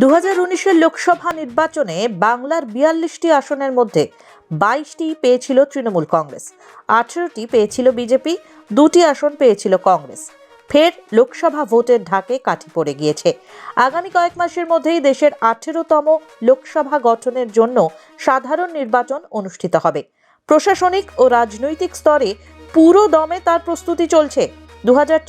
দু হাজার লোকসভা নির্বাচনে বাংলার বিয়াল্লিশটি আসনের মধ্যে বাইশটি পেয়েছিল তৃণমূল কংগ্রেস, আঠেরোটি পেয়েছিল বিজেপি, দুটি আসন পেয়েছিল কংগ্রেস। ফের লোকসভা ভোটের ঢাকে কাঠি পড়ে গিয়েছে। আগামী কয়েক মাসের মধ্যেই দেশের আঠেরোতম লোকসভা গঠনের জন্য সাধারণ নির্বাচন অনুষ্ঠিত হবে। প্রশাসনিক ও রাজনৈতিক স্তরে পুরো দমে তার প্রস্তুতি চলছে। দু হাজার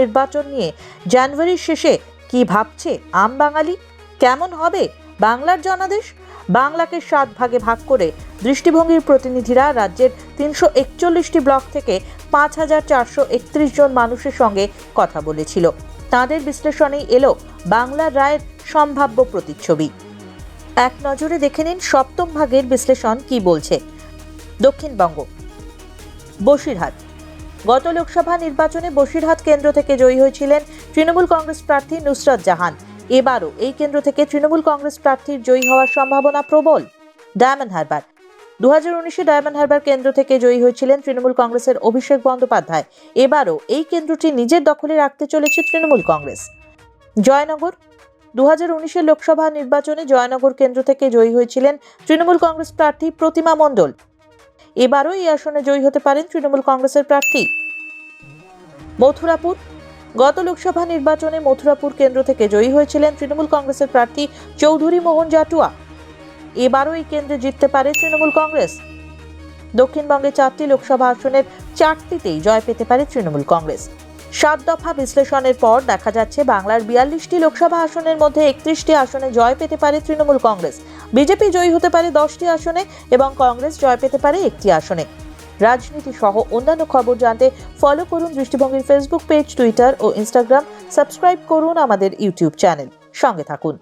নির্বাচন নিয়ে জানুয়ারির শেষে কি ভাবছে আম বাঙালি? কেমন হবে বাংলার জনাদেশ? বাংলাকে সাত ভাগে ভাগ করে দৃষ্টিভঙ্গির প্রতিনিধিরা রাজ্যের তিনশো একচল্লিশটি ব্লক থেকে পাঁচ হাজার চারশো একত্রিশ জন মানুষের সঙ্গে কথা বলেছিল। তাদের বিশ্লেষণেই এলো বাংলার রায়ের সম্ভাব্য প্রতিচ্ছবি। এক নজরে দেখে নিন সপ্তম ভাগের বিশ্লেষণ কি বলছে। দক্ষিণবঙ্গ। বসিরহাট। গত লোকসভা নির্বাচনে বসিরহাট কেন্দ্র থেকে জয়ী হয়েছিলেন তৃণমূল কংগ্রেস প্রার্থী নুসরাত জাহান। এবারও এই কেন্দ্র থেকে তৃণমূল কংগ্রেস প্রার্থীর জয়ী হওয়ার সম্ভাবনা প্রবল। ডায়মন্ড হারবার। দু হাজার উনিশে ডায়মন্ড হারবার কেন্দ্র থেকে জয়ী হয়েছিলেন তৃণমূল কংগ্রেসের অভিষেক বন্দ্যোপাধ্যায়। এবারও এই কেন্দ্রটি নিজের দখলে রাখতে চলেছে তৃণমূল কংগ্রেস। জয়নগর। দু হাজার উনিশের লোকসভা নির্বাচনে জয়নগর কেন্দ্র থেকে জয়ী হয়েছিলেন তৃণমূল কংগ্রেস প্রার্থী প্রতিমা মণ্ডল। এবারও এই আসনে জয়ী হতে পারেন তৃণমূল কংগ্রেসের প্রার্থী। মথুরাপুর। গত লোকসভা নির্বাচনে মথুরাপুর কেন্দ্র থেকে জয়ী হয়েছিলেন তৃণমূল কংগ্রেসের প্রার্থী চৌধুরী মোহন জাটুয়া। এবারও এই কেন্দ্রে জিততে পারে তৃণমূল কংগ্রেস। দক্ষিণবঙ্গে চারটি লোকসভা আসনের চারটিতেই জয় পেতে পারে তৃণমূল কংগ্রেস। সাত দফা বিশ্লেষণের পর দেখা যাচ্ছে বাংলার বিয়াল্লিশটি লোকসভা আসনের মধ্যে একত্রিশটি আসনে জয় পেতে পারে তৃণমূল কংগ্রেস। বিজেপি জয়ী হতে পারে দশটি আসনে এবং কংগ্রেস জয় পেতে পারে একটি আসনে। রাজনীতি সহ অন্যান্য খবর জানতে ফলো করুন দৃষ্টিভঙ্গির ফেসবুক পেজ টুইটার ও ইনস্টাগ্রাম সাবস্ক্রাইব করুন আমাদের ইউটিউব চ্যানেল সঙ্গে থাকুন।